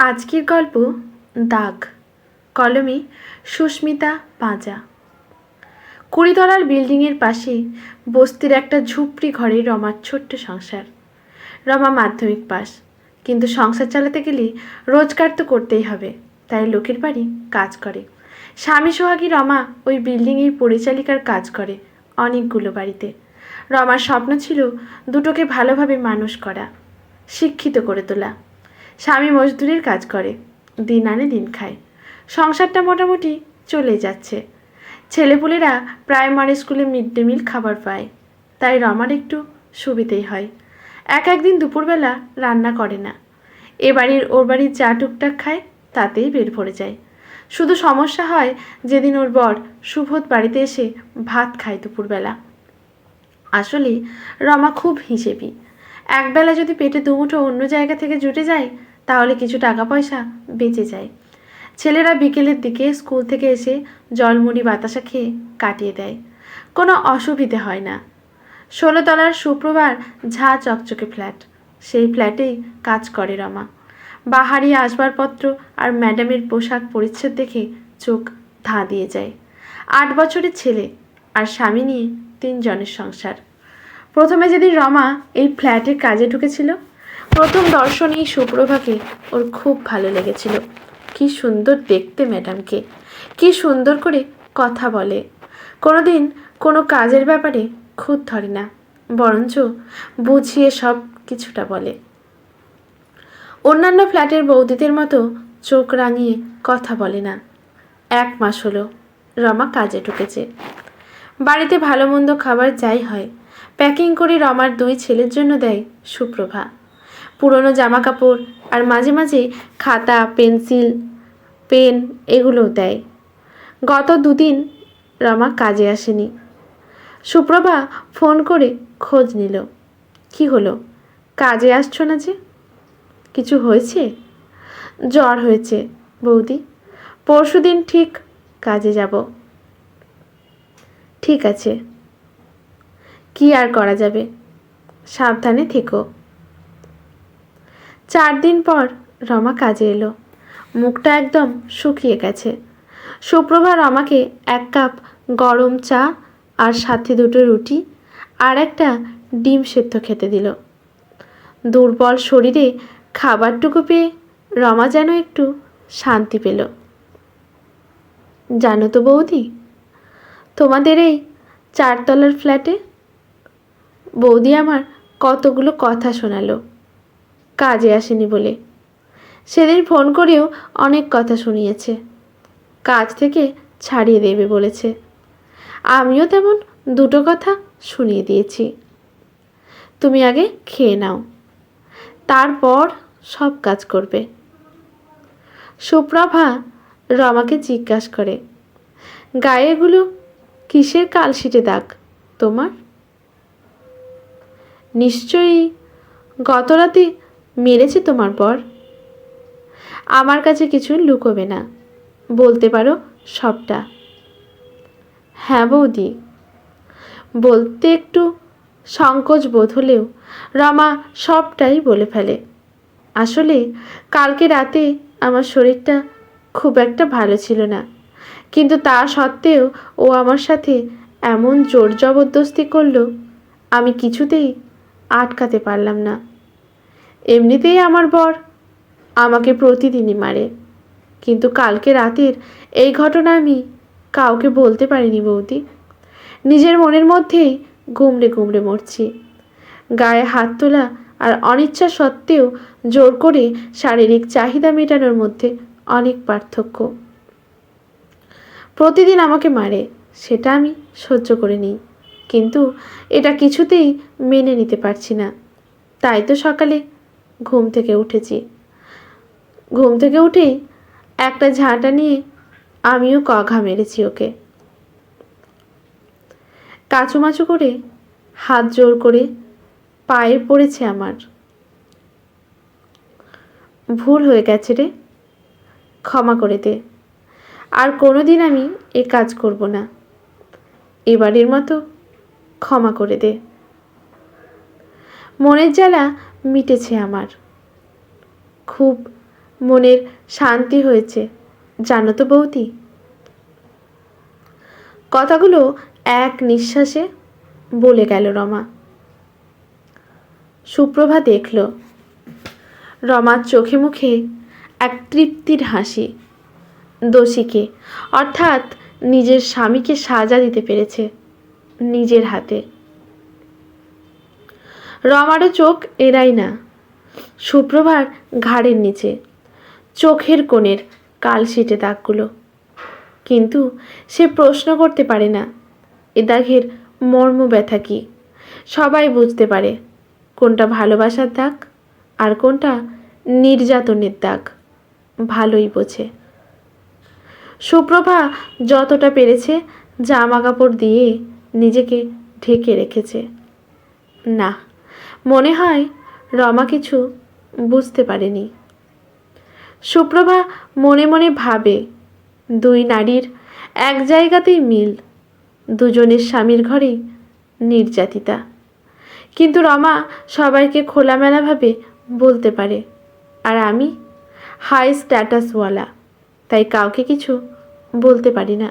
আজকের গল্প দাগ, কলমে সুস্মিতা পাঁজা কুড়িতলার বিল্ডিংয়ের পাশে বস্তির একটা ঝুপড়ি ঘরে রমার ছোট্ট সংসার। রমা মাধ্যমিক পাস, কিন্তু সংসার চালাতে গেলে রোজগার তো করতেই হবে, তাই লোকের বাড়ি কাজ করে। স্বামী সোহাগী রমা ওই বিল্ডিংয়ের পরিচালিকার কাজ করে অনেকগুলো বাড়িতে। রমার স্বপ্ন ছিল দুটোকে ভালোভাবে মানুষ করা, শিক্ষিত করে তোলা। স্বামী মজদুরের কাজ করে, দিন আনে দিন খায়। সংসারটা মোটামুটি চলে যাচ্ছে। ছেলেপুলেরা প্রাইমারি স্কুলে মিড ডে মিল খাবার পায়, তাই রমার একটু সুবিধেই হয়। এক একদিন দুপুরবেলা রান্না করে না। এ বাড়ির ওর বাড়ির যা টুকটাক খায়, তাতেই বের ভরে যায়। শুধু সমস্যা হয় যেদিন ওর বর সুবোধ বাড়িতে এসে ভাত খায় দুপুরবেলা। আসলে রমা খুব হিসেবি। একবেলা যদি পেটে দুমুঠো অন্য জায়গা থেকে জুটে যায় তাহলে কিছু টাকা পয়সা বেঁচে যায়। ছেলেরা বিকেলের দিকে স্কুল থেকে এসে জলমুড়ি বাতাসা খেয়ে কাটিয়ে দেয়। কোনো অসুবিধে হয় না। ষোলোতলার শুক্রবার ঝা চকচকে ফ্ল্যাট। সেই ফ্ল্যাটেই কাজ করে রমা। বাহারি আসবাবপত্র আর ম্যাডামের পোশাক পরিচ্ছদ দেখে চোখ ধা দিয়ে যায়। আট বছরের ছেলে আর স্বামী নিয়ে তিনজনের সংসার। প্রথমে যেদিন রমা এই ফ্ল্যাটে কাজে ঢুকেছিল প্রথম দর্শনেই সুপ্রভাকে ওর খুব ভালো লেগেছিল। কি সুন্দর দেখতে ম্যাডামকে। কি সুন্দর করে কথা বলে। কোনোদিন কোনো কাজের ব্যাপারে খুদ ধরে না, বরঞ্চ বুঝিয়ে সব কিছুটা বলে। অন্যান্য ফ্ল্যাটের বৌদিদের মতো চোখ রাঙিয়ে কথা বলে না। এক মাস হলো রমা কাজে ঢুকেছে। বাড়িতে ভালো মন্দ খাবার যাই হয়, প্যাকিং করে রমার দুই ছেলের জন্য দেয় সুপ্রভা। পুরনো জামা কাপড় আর মাঝে মাঝে খাতা, পেন্সিল, পেন এগুলোও দেয়। গত দুদিন রমা কাজে আসেনি। সুপ্রভা ফোন করে খোঁজ নিল। কি হলো? কাজে আসছো না যে? কিছু হয়েছে? জ্বর হয়েছে, বৌদি। পরশু দিন ঠিক কাজে যাব। ঠিক আছে। কি আর করা যাবে? সাবধানে থেকো। চার দিন পর রমা কাজে এলো। মুখটা একদম শুকিয়ে গেছে। সুপ্রভা রমাকে এক কাপ গরম চা আর সাথে দুটো রুটি আর একটা ডিম সেদ্ধ খেতে দিল। দুর্বল শরীরে খাবারটুকু পেয়ে রমা যেন একটু শান্তি পেল। জানো তো বৌদি, তোমাদের এই চারতলার ফ্ল্যাটে বৌদি আমার কতগুলো কথা শোনালো। কাজে আসেনি বলে। সেদিন ফোন করেও অনেক কথা শুনিয়েছে। কাজ থেকে ছাড়িয়ে দেবে বলেছে। আমিও তেমন দুটো কথা শুনিয়ে দিয়েছি। তুমি আগে খেয়ে নাও। তারপর সব কাজ করবে। সুপ্রভা রমাকে জিজ্ঞাসা করে গায়েগুলো কিসের কালশিটে দাগ তোমার? নিশ্চয়ই গত রাতে মেরেছে তোমার পর? আমার কাছে কিছু লুকোবে না। বলতে পারো সবটা। হ্যাঁ বৌদি। বলতে একটু সংকোচ বোধ হলেও রমা সবটাই বলে ফেলে। আসলে কালকে রাতে আমার শরীরটা খুব একটা ভালো ছিল না। কিন্তু তা সত্ত্বেও ও আমার সাথে এমন জোর জবরদস্তি করল, আমি কিছুতেই আটকাতে পারলাম না। এমনিতেই আমার বর। আমাকে প্রতিদিনই মারে। কিন্তু কালকে রাতের এই ঘটনা আমি কাউকে বলতে পারিনি বৌদি। নিজের মনের মধ্যেই গুমড়ে গুমড়ে মরছি। গায়ে হাত তোলা আর অনিচ্ছা সত্ত্বেও জোর করে শারীরিক চাহিদা মেটানোর মধ্যে অনেক পার্থক্য। প্রতিদিন আমাকে মারে, সেটা আমি সহ্য করে নিই। কিন্তু এটা কিছুতেই মেনে নিতে পারছি না। তাই তো সকালে ঘুম থেকে উঠেছি। ঘুম থেকে উঠেই একটা ঝাঁটা নিয়ে আমিও কঘা মেরেছি ওকে। কাচুমাচু করে হাত জোর করে পায়ে পড়েছে আমার। ভুল হয়ে গেছে রে, ক্ষমা করে দে। আর কোনো দিন আমি এ কাজ করব না। এবারের মতো ক্ষমা করে দে। মনের জ্বালা মিটেছে আমার। খুব মনের শান্তি হয়েছে, জানো তো বৌদি। কথাগুলো এক নিঃশ্বাসে বলে গেল রমা। সুপ্রভা দেখল, রমার চোখে মুখে এক তৃপ্তির হাসি। দোষীকে, অর্থাৎ নিজের স্বামীকে সাজা দিতে পেরেছে, নিজের হাতে। রমারও চোখ এরাই না। সুপ্রভার ঘাড়ের নিচে, চোখের কোণের কালশিটে দাগগুলো। কিন্তু সে প্রশ্ন করতে পারে না, এ দাগের মর্ম ব্যথা কী? সবাই বুঝতে পারে কোনটা ভালোবাসার দাগ আর কোনটা নির্যাতনের দাগ। ভালোই বোঝে। সুপ্রভা যতটা পেরেছে জামা কাপড় দিয়ে নিজেকে ঢেকে রেখেছে। না মনে হয় রমা কিছু বুঝতে পারেনি। সুপ্রভা মনে মনে ভাবে, দুই নারীর এক জায়গাতেই মিল, দুজনের স্বামীর ঘরেই নির্যাতিতা। কিন্তু রমা সবাইকে খোলামেলাভাবে বলতে পারে, আর আমি হাই স্ট্যাটাসওয়ালা তাই কাউকে কিছু বলতে পারি না।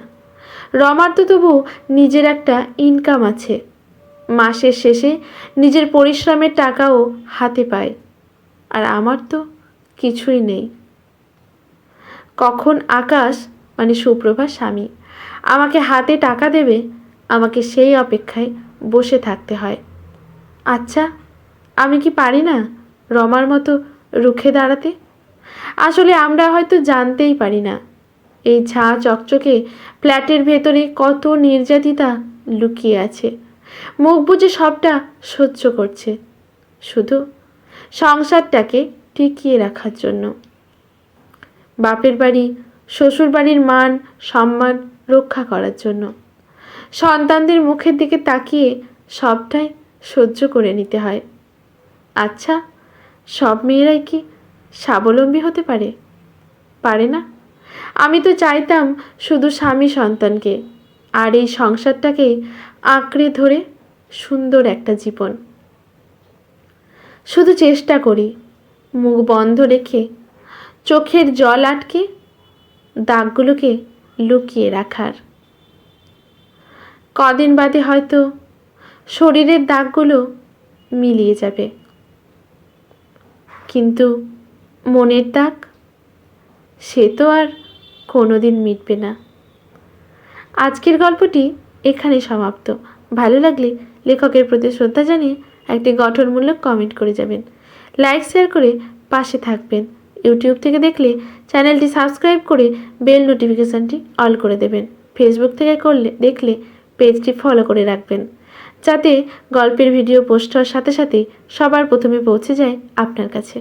রমার তো তবু নিজের একটা ইনকাম আছে। মাসের শেষে নিজের পরিশ্রমের টাকাও হাতে পায়। আর আমার তো কিছুই নেই। কখন আকাশ মানে সুপ্রভা স্বামী, আমাকে হাতে টাকা দেবে, আমাকে সেই অপেক্ষায় বসে থাকতে হয়। আচ্ছা আমি কি পারি না রমার মতো রুখে দাঁড়াতে? আসলে আমরা হয়তো জানতেই পারি না। এই ঝাঁ চকচকে ফ্ল্যাটের ভেতরে কত নির্যাতিতা লুকিয়ে আছে। মুখ বুজে সবটা সহ্য করছে। শুধু সংসারটাকে টিকিয়ে রাখার জন্য। বাপের বাড়ি, শ্বশুর বাড়ির মান সম্মান রক্ষা করার জন্য। সন্তানদের মুখের দিকে তাকিয়ে সবটাই সহ্য করে নিতে হয়। আচ্ছা সব মেয়েরাই কি স্বাবলম্বী হতে পারে? পারে না। আমি তো চাইতাম শুধু স্বামী সন্তানকে। আর এই সংসারটাকে আঁকড়ে ধরে সুন্দর একটা জীবন। শুধু চেষ্টা করি, মুখ বন্ধ রেখে চোখের জল আটকে দাগগুলোকে লুকিয়ে রাখার। কদিন বাদে হয়তো শরীরের দাগগুলো মিলিয়ে যাবে। কিন্তু মনের দাগ, সে তো আর কোনো দিন মিটবে না। আজকের গল্পটি এখানে সমাপ্ত। ভালো লাগলে লেখকের প্রতি শ্রদ্ধা জানিয়ে একটি গঠনমূলক কমেন্ট করে যাবেন। লাইক শেয়ার করে পাশে থাকবেন। ইউটিউব থেকে দেখলে চ্যানেলটি সাবস্ক্রাইব করে বেল নোটিফিকেশানটি অল করে দেবেন। ফেসবুক থেকে করলে, দেখলে পেজটি ফলো করে রাখবেন। যাতে গল্পের ভিডিও পোস্ট হওয়ার সাথে সাথে সবার প্রথমে পৌঁছে যায় আপনার কাছে।